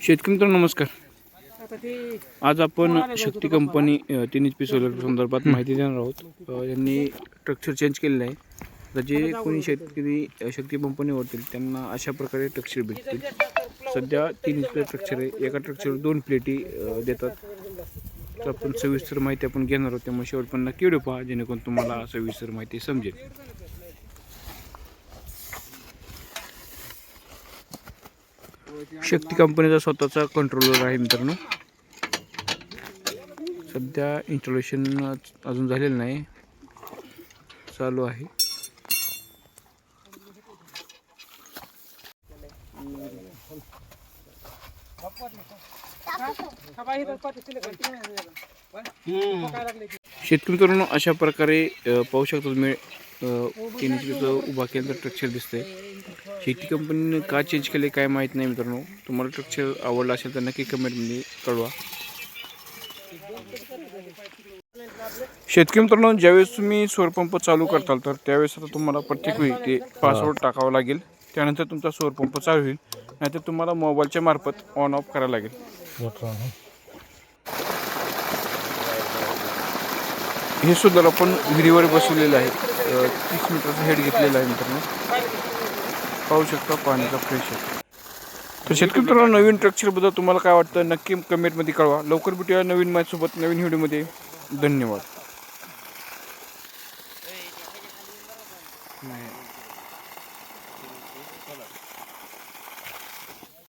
शेतकरी मित्रांनो नमस्कार. आज आपण शक्ती कंपनी तीन एच पी सोलर संदर्भात माहिती देणार आहोत. यांनी स्ट्रक्चर चेंज केलेलं आहे. तर जे कोणी शेतकरी शक्ती कंपनी ओढतील त्यांना अशा प्रकारे स्ट्रक्चर भेटतील. सध्या तीन पी स्ट्रक्चर आहे. एका स्ट्रक्चरवर दोन प्लेटी देतात. तर आपण सविस्तर माहिती आपण घेणार आहोत. त्यामुळे शेवट पण नक्की व्हिडिओ पहा जेणेकरून तुम्हाला सविस्तर माहिती समजेल. शक्ती कंपनीचा स्वतःचा कंट्रोलर आहे मित्रांनो. सध्या इन्स्टॉलेशन अजून झालेलं नाही. चालू आहे. शेतकरी मित्रांनो अशा प्रकारे पाहू शकता तुम्ही तीन उभा केंद्र स्ट्रक्चर दिसते शेती कंपनीने का चेंज केले काय माहीत नाही मित्रांनो. तुम्हाला स्ट्रक्चर आवडला असेल तर नक्की कमेंटमध्ये कळवा. शेतकरी मित्रांनो ज्यावेळेस तुम्ही सौरपंप चालू करताल तर त्यावेळेस आता तुम्हाला प्रत्येक वेळी ते पासवर्ड टाकावा लागेल. त्यानंतर तुमचा सौरपंप चालू होईल. नाहीतर तुम्हाला मोबाईलच्या मार्फत ऑन ऑफ करावा लागेल. हे सुद्धा आपण विहिरीवर बसवलेलं आहे. तीस मीटरचा हेड घेतलेला आहे मित्रांनो. पाहू शकता पाण्याचा प्रेशर तर शेतकरी मित्रांनो नवीन स्ट्रक्चरबद्दल तुम्हाला काय वाटतं? नक्की कमेंटमध्ये कळवा. लवकर भेटूया नवीन माझ्यासोबत नवीन व्हिडिओमध्ये. धन्यवाद.